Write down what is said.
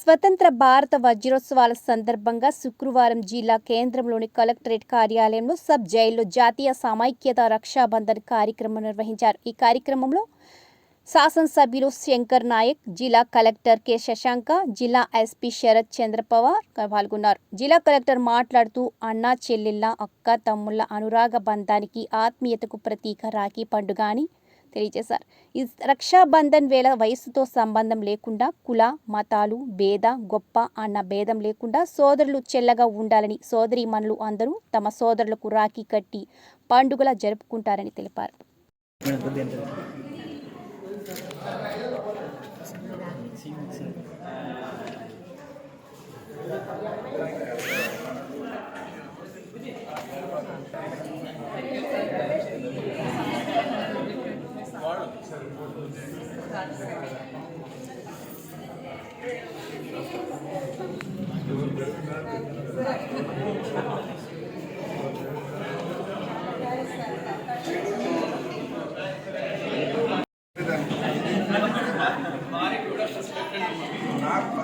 స్వతంత్ర భారత వజ్రోత్సవాల సందర్భంగా శుక్రవారం జిల్లా కేంద్రంలోని కలెక్టరేట్ కార్యాలయంలో సబ్ జైల్లో జాతీయ సమైక్యత రక్షాబంధన్ కార్యక్రమం నిర్వహించారు. ఈ కార్యక్రమంలో శాసనసభ్యులు శంకర్ నాయక్ జిల్లా కలెక్టర్ కె శశాంక జిల్లా ఎస్పీ శరత్ చంద్ర పవార్ పాల్గొన్నారు. జిల్లా కలెక్టర్ మాట్లాడుతూ అన్నా చెల్లెళ్ళ అక్క తమ్ముళ్ళ అనురాగ బంధానికి ఆత్మీయతకు ప్రతీక రాఖీ పండుగ అని తెలియజేశారు ఈ రక్షాబంధన్ వేళ వయసుతో సంబంధం లేకుండా కుల మతాలు భేద గొప్ప అన్న భేదం లేకుండా సోదరులు చెల్లగా ఉండాలని సోదరి మనులు అందరూ తమ సోదరులకు రాఖీ కట్టి పండుగలా జరుపుకుంటారని తెలిపారు నాకు